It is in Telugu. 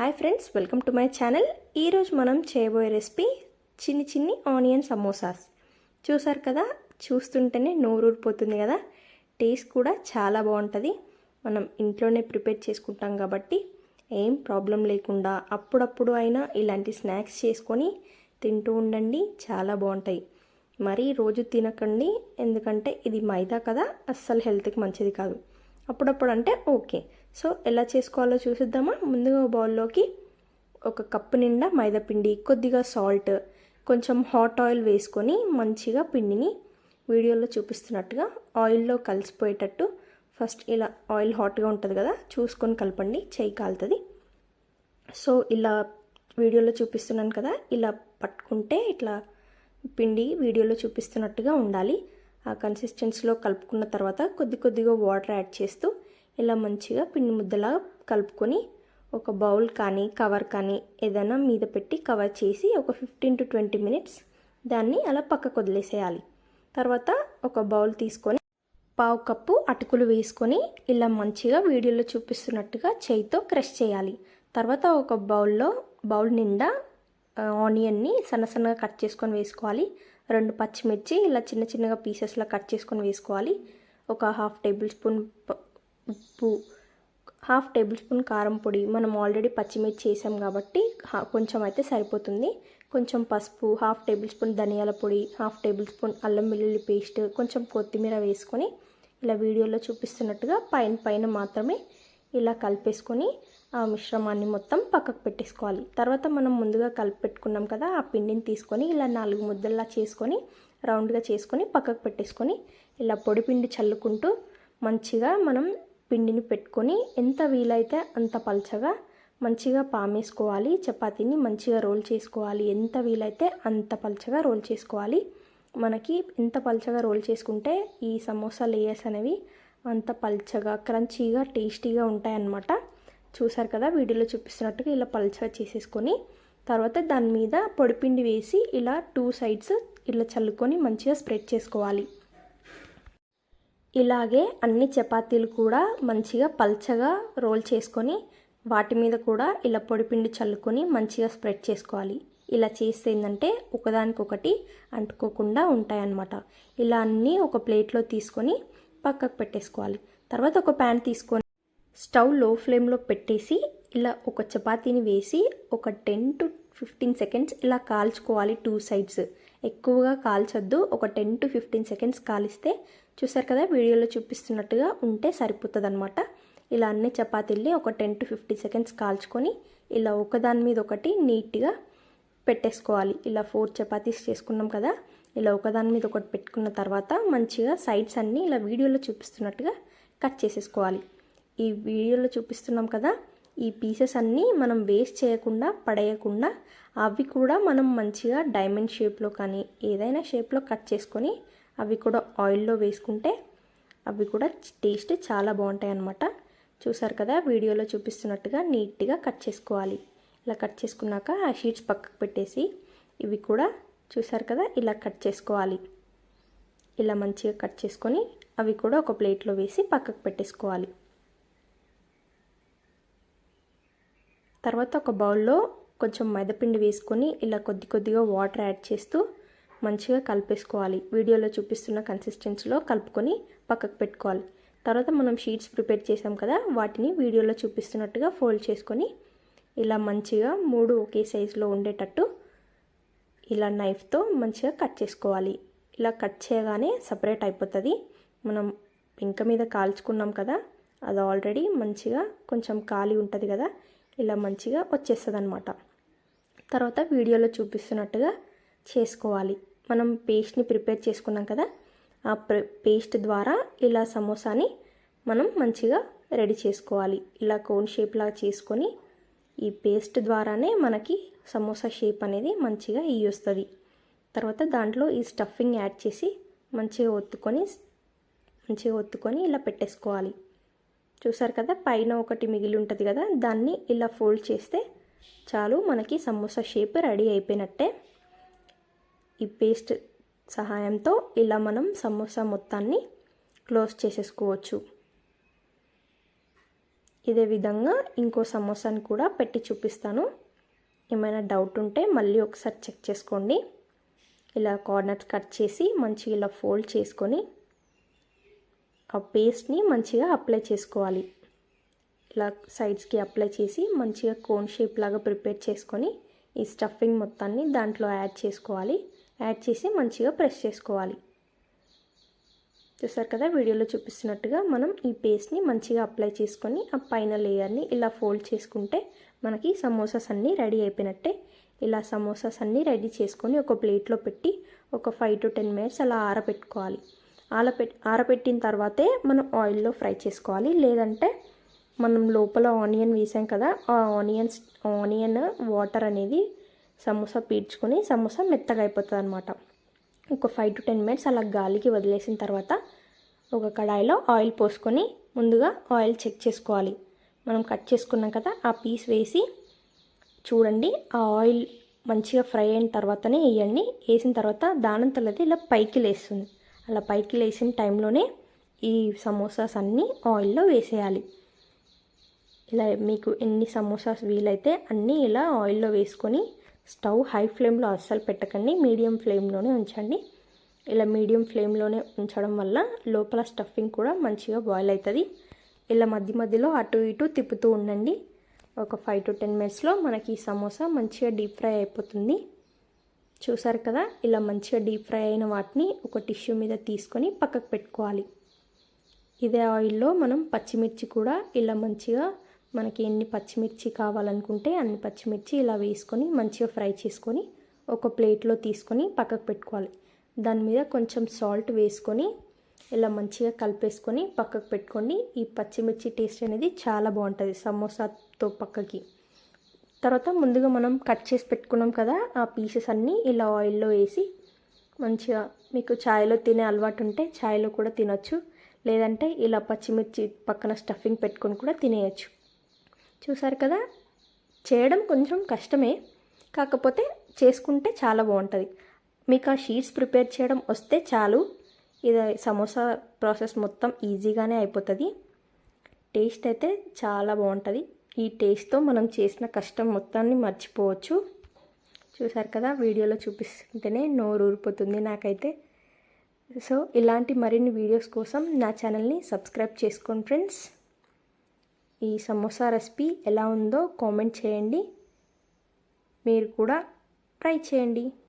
Hi friends welcome to my channel. ఈరోజు మనం చేయబోయే రెసిపీ చిన్ని చిన్ని ఆనియన్ సమోసాస్. చూసారు కదా చూస్తుంటేనే నోరూరిపోతుంది కదా. టేస్ట్ కూడా చాలా బాగుంటుంది. మనం ఇంట్లోనే ప్రిపేర్ చేసుకుంటాం కాబట్టి ఏం ప్రాబ్లం లేకుండా అప్పుడప్పుడు అయినా ఇలాంటి స్నాక్స్ చేసుకొని తింటూ ఉండండి చాలా బాగుంటాయి. మరీ రోజు తినకండి ఎందుకంటే ఇది మైదా కదా అస్సలు హెల్త్కి మంచిది కాదు. అప్పుడప్పుడు అంటే ఓకే. సో ఎలా చేసుకోవాలో చూసిద్దామా? ముందుగా బౌల్లోకి ఒక కప్పు నిండా మైదాపిండి కొద్దిగా సాల్ట్ కొంచెం హాట్ ఆయిల్ వేసుకొని మంచిగా పిండిని వీడియోలో చూపిస్తున్నట్టుగా ఆయిల్లో కలిసిపోయేటట్టు ఫస్ట్ ఇలా ఆయిల్ హాట్గా ఉంటుంది కదా చూసుకొని కలపండి చేయి కాలుతుంది. సో ఇలా వీడియోలో చూపిస్తున్నాను కదా ఇలా పట్టుకుంటే ఇట్లా పిండి వీడియోలో చూపిస్తున్నట్టుగా ఉండాలి. ఆ కన్సిస్టెన్సీలో కలుపుకున్న తర్వాత కొద్ది కొద్దిగా వాటర్ యాడ్ చేస్తూ ఇలా మంచిగా పిండి ముద్దలా కలుపుకొని ఒక బౌల్ కానీ కవర్ కానీ ఏదైనా మీద పెట్టి కవర్ చేసి ఒక ఫిఫ్టీన్ టు ట్వంటీ మినిట్స్ దాన్ని అలా పక్కకు వదిలేసేయాలి. తర్వాత ఒక బౌల్ తీసుకొని పావు కప్పు అటుకులు వేసుకొని ఇలా మంచిగా వీడియోలో చూపిస్తున్నట్టుగా చేయితో క్రష్ చేయాలి. తర్వాత ఒక బౌల్లో బౌల్ నిండా ఆనియన్ని సన్న సన్నగా కట్ చేసుకొని వేసుకోవాలి. రెండు పచ్చిమిర్చి ఇలా చిన్న చిన్నగా పీసెస్లా కట్ చేసుకొని వేసుకోవాలి. ఒక హాఫ్ టేబుల్ స్పూన్ ఉప్పు హాఫ్ టేబుల్ స్పూన్ కారం పొడి మనం ఆల్రెడీ పచ్చిమిర్చి చేసాం కాబట్టి కొంచెం అయితే సరిపోతుంది. కొంచెం పసుపు హాఫ్ టేబుల్ స్పూన్ ధనియాల పొడి హాఫ్ టేబుల్ స్పూన్ అల్లం వెల్లుల్లి పేస్ట్ కొంచెం కొత్తిమీర వేసుకొని ఇలా వీడియోలో చూపిస్తున్నట్టుగా పైన పైన మాత్రమే ఇలా కలిపేసుకొని ఆ మిశ్రమాన్ని మొత్తం పక్కకు పెట్టేసుకోవాలి. తర్వాత మనం ముందుగా కలిపి పెట్టుకున్నాం కదా ఆ పిండిని తీసుకొని ఇలా నాలుగు ముద్దల్లా చేసుకొని రౌండ్గా చేసుకొని పక్కకు పెట్టేసుకొని ఇలా పొడి పిండి చల్లుకుంటూ మంచిగా మనం పిండిని పెట్టుకొని ఎంత వీలైతే అంత పల్చగా మంచిగా పామేసుకోవాలి. చపాతీని మంచిగా రోల్ చేసుకోవాలి. ఎంత వీలైతే అంత పల్చగా రోల్ చేసుకోవాలి. మనకి ఎంత పల్చగా రోల్ చేసుకుంటే ఈ సమోసా లేయర్స్ అనేవి అంత పల్చగా క్రంచీగా టేస్టీగా ఉంటాయన్నమాట. చూసారు కదా వీడియోలో చూపిస్తున్నట్టుగా ఇలా పల్చగా చేసేసుకొని తర్వాత దాని మీద పొడిపిండి వేసి ఇలా టూ సైడ్స్ ఇలా చల్లుకొని మంచిగా స్ప్రెడ్ చేసుకోవాలి. ఇలాగే అన్ని చపాతీలు కూడా మంచిగా పల్చగా రోల్ చేసుకొని వాటి మీద కూడా ఇలా పొడిపిండి చల్లుకొని మంచిగా స్ప్రెడ్ చేసుకోవాలి. ఇలా చేస్తే ఏంటంటే ఒకదానికొకటి అంటుకోకుండా ఉంటాయన్నమాట. ఇలా అన్నీ ఒక ప్లేట్లో తీసుకొని పక్కకు పెట్టేసుకోవాలి. తర్వాత ఒక ప్యాన్ తీసుకొని స్టవ్లో ఫ్లేమ్లో పెట్టేసి ఇలా ఒక చపాతీని వేసి ఒక టెన్ టు ఫిఫ్టీన్ సెకండ్స్ ఇలా కాల్చుకోవాలి టూ సైడ్స్. ఎక్కువగా కాల్చొద్దు. ఒక టెన్ టు ఫిఫ్టీన్ సెకండ్స్ కాలిస్తే చూసారు కదా వీడియోలో చూపిస్తున్నట్టుగా ఉంటే సరిపోతుంది అనమాట ఇలా అన్ని చపాతీల్ని ఒక టెన్ టు ఫిఫ్టీ సెకండ్స్ కాల్చుకొని ఇలా ఒకదాని మీద ఒకటి నీట్గా పెట్టేసుకోవాలి. ఇలా ఫోర్ చపాతీస్ చేసుకున్నాం కదా ఇలా ఒకదాని మీద ఒకటి పెట్టుకున్న తర్వాత మంచిగా సైడ్స్ అన్నీ ఇలా వీడియోలో చూపిస్తున్నట్టుగా కట్ చేసేసుకోవాలి. ఈ వీడియోలో చూపిస్తున్నాం కదా ఈ పీసెస్ అన్నీ మనం వేస్ట్ చేయకుండా పడేయకుండా అవి కూడా మనం మంచిగా డైమండ్ షేప్లో కానీ ఏదైనా షేప్లో కట్ చేసుకొని అవి కూడా ఆయిల్లో వేసుకుంటే అవి కూడా టేస్ట్ చాలా బాగుంటాయి అన్నమాట. చూసారు కదా వీడియోలో చూపిస్తున్నట్టుగా నీట్గా కట్ చేసుకోవాలి. ఇలా కట్ చేసుకున్నాక ఆ షీట్స్ పక్కకు పెట్టేసి ఇవి కూడా చూసారు కదా ఇలా కట్ చేసుకోవాలి. ఇలా మంచిగా కట్ చేసుకొని అవి కూడా ఒక ప్లేట్లో వేసి పక్కకు పెట్టేసుకోవాలి. తర్వాత ఒక బౌల్లో కొంచెం మెదపిండి వేసుకొని ఇలా కొద్ది కొద్దిగా వాటర్ యాడ్ చేస్తూ మంచిగా కలిపేసుకోవాలి. వీడియోలో చూపిస్తున్న కన్సిస్టెన్సీలో కలుపుకొని పక్కకు పెట్టుకోవాలి. తర్వాత మనం షీట్స్ ప్రిపేర్ చేసాం కదా వాటిని వీడియోలో చూపిస్తున్నట్టుగా ఫోల్డ్ చేసుకొని ఇలా మంచిగా మూడు ఒకే సైజులో ఉండేటట్టు ఇలా నైఫ్తో మంచిగా కట్ చేసుకోవాలి. ఇలా కట్ చేయగానే సపరేట్ అయిపోతుంది. మనం పెంక మీద కాల్చుకున్నాం కదా అది ఆల్రెడీ మంచిగా కొంచెం ఖాళీ ఉంటుంది కదా ఇలా మంచిగా వచ్చేస్తుంది అనమాట తర్వాత వీడియోలో చూపిస్తున్నట్టుగా చేసుకోవాలి. మనం పేస్ట్ని ప్రిపేర్ చేసుకున్నాం కదా ఆ పేస్ట్ ద్వారా ఇలా సమోసాని మనం మంచిగా రెడీ చేసుకోవాలి. ఇలా కోన్ షేప్లా చేసుకొని ఈ పేస్ట్ ద్వారానే మనకి సమోసా షేప్ అనేది మంచిగా ఇవి వస్తుంది. తర్వాత దాంట్లో ఈ స్టఫింగ్ యాడ్ చేసి మంచిగా ఒత్తుకొని మంచిగా ఒత్తుకొని ఇలా పెట్టేసుకోవాలి. చూసారు కదా పైన ఒకటి మిగిలి ఉంటుంది కదా దాన్ని ఇలా ఫోల్డ్ చేస్తే చాలు మనకి సమోసా షేప్ రెడీ అయిపోయినట్టే. ఈ పేస్ట్ సహాయంతో ఇలా మనం సమోసా మొత్తాన్ని క్లోజ్ చేసేసుకోవచ్చు. ఇదే విధంగా ఇంకో సమోసాని కూడా పెట్టి చూపిస్తాను. ఏమైనా డౌట్ ఉంటే మళ్ళీ ఒకసారి చెక్ చేసుకోండి. ఇలా కార్నర్స్ కట్ చేసి మంచిగా ఇలా ఫోల్డ్ చేసుకొని ఆ పేస్ట్ని మంచిగా అప్లై చేసుకోవాలి. ఇలా సైడ్స్కి అప్లై చేసి మంచిగా కోన్ షేప్ లాగా ప్రిపేర్ చేసుకొని ఈ స్టఫింగ్ మొత్తాన్ని దాంట్లో యాడ్ చేసుకోవాలి. యాడ్ చేసి మంచిగా ప్రెస్ చేసుకోవాలి. చూసారు కదా వీడియోలో చూపిస్తున్నట్టుగా మనం ఈ పేస్ట్ని మంచిగా అప్లై చేసుకొని ఆ పైన లేయర్ని ఇలా ఫోల్డ్ చేసుకుంటే మనకి సమోసాస్ అన్నీ రెడీ అయిపోయినట్టే. ఇలా సమోసాస్ అన్నీ రెడీ చేసుకొని ఒక ప్లేట్లో పెట్టి ఒక ఫైవ్ టు టెన్ మినిట్స్ అలా ఆరబెట్టుకోవాలి. ఆరపెట్ ఆరబెట్టిన తర్వాతే మనం ఆయిల్లో ఫ్రై చేసుకోవాలి. లేదంటే మనం లోపల ఆనియన్ వేసాం కదా ఆ ఆనియన్స్ ఆనియన్ వాటర్ అనేది సమోసా పీడ్చుకొని సమోసా మెత్తగా అయిపోతుంది అనమాట ఒక ఫైవ్ టు టెన్ మినిట్స్ అలా గాలికి వదిలేసిన తర్వాత ఒక కడాయిలో ఆయిల్ పోసుకొని ముందుగా ఆయిల్ చెక్ చేసుకోవాలి. మనం కట్ చేసుకున్నాం కదా ఆ పీస్ వేసి చూడండి ఆ ఆయిల్ మంచిగా ఫ్రై అయిన తర్వాతనే వేయండి. వేసిన తర్వాత దానంతలది ఇలా పైకి లేస్తుంది. అలా పైకి లేసిన టైంలోనే ఈ సమోసాస్ అన్నీ ఆయిల్లో వేసేయాలి. ఇలా మీకు ఎన్ని సమోసాస్ వీలైతే అన్నీ ఇలా ఆయిల్లో వేసుకొని స్టవ్ హై ఫ్లేమ్లో అస్సలు పెట్టకండి. మీడియం ఫ్లేమ్లోనే ఉంచండి. ఇలా మీడియం ఫ్లేమ్లోనే ఉంచడం వల్ల లోపల స్టఫింగ్ కూడా మంచిగా బాయిల్ అవుతుంది. ఇలా మధ్య మధ్యలో అటు ఇటు తిప్పుతూ ఉండండి. ఒక ఫైవ్ టు టెన్ మినిట్స్లో మనకి సమోసా మంచిగా డీప్ ఫ్రై అయిపోతుంది. చూసారు కదా? ఇలా మంచిగా డీప్ ఫ్రై అయిన వాటిని ఒక టిష్యూ మీద తీసుకొని పక్కకు పెట్టుకోవాలి. ఇదే ఆయిల్లో మనం పచ్చిమిర్చి కూడా ఇలా మంచిగా మనకి ఎన్ని పచ్చిమిర్చి కావాలనుకుంటే అన్ని పచ్చిమిర్చి ఇలా వేసుకొని మంచిగా ఫ్రై చేసుకొని ఒక ప్లేట్లో తీసుకొని పక్కకు పెట్టుకోవాలి. దాని మీద కొంచెం సాల్ట్ వేసుకొని ఇలా మంచిగా కలిపేసుకొని పక్కకు పెట్టుకోండి. ఈ పచ్చిమిర్చి టేస్ట్ అనేది చాలా బాగుంటుంది సమోసాతో పక్కకి. తర్వాత ముందుగా మనం కట్ చేసి పెట్టుకున్నాం కదా ఆ పీసెస్ అన్నీ ఇలా ఆయిల్లో వేసి మంచిగా మీకు ఛాయ్లో తినే అలవాటు ఉంటే ఛాయ్లో కూడా తినొచ్చు. లేదంటే ఇలా పచ్చిమిర్చి పక్కన స్టఫింగ్ పెట్టుకొని కూడా తినేయచ్చు. చూసారు కదా? చేయడం కొంచెం కష్టమే. కాకపోతే చేసుకుంటే చాలా బాగుంటుంది. మీకు ఆ షీట్స్ ప్రిపేర్ చేయడం వస్తే చాలు. ఇది సమోసా ప్రాసెస్ మొత్తం ఈజీగానే అయిపోతుంది. టేస్ట్ అయితే చాలా బాగుంటుంది. ఈ టేస్ట్తో మనం చేసిన కష్టం మొత్తాన్ని మర్చిపోవచ్చు. చూసారు కదా? వీడియోలో చూపిస్తుంటేనే నోరు ఊరిపోతుంది నాకైతే. సో ఇలాంటి మరిన్ని వీడియోస్ కోసం నా ఛానల్ని సబ్స్క్రైబ్ చేసుకోండి ఫ్రెండ్స్. ఈ సమోసా రెసిపీ ఎలా ఉందో కామెంట్ చేయండి. మీరు కూడా ట్రై చేయండి.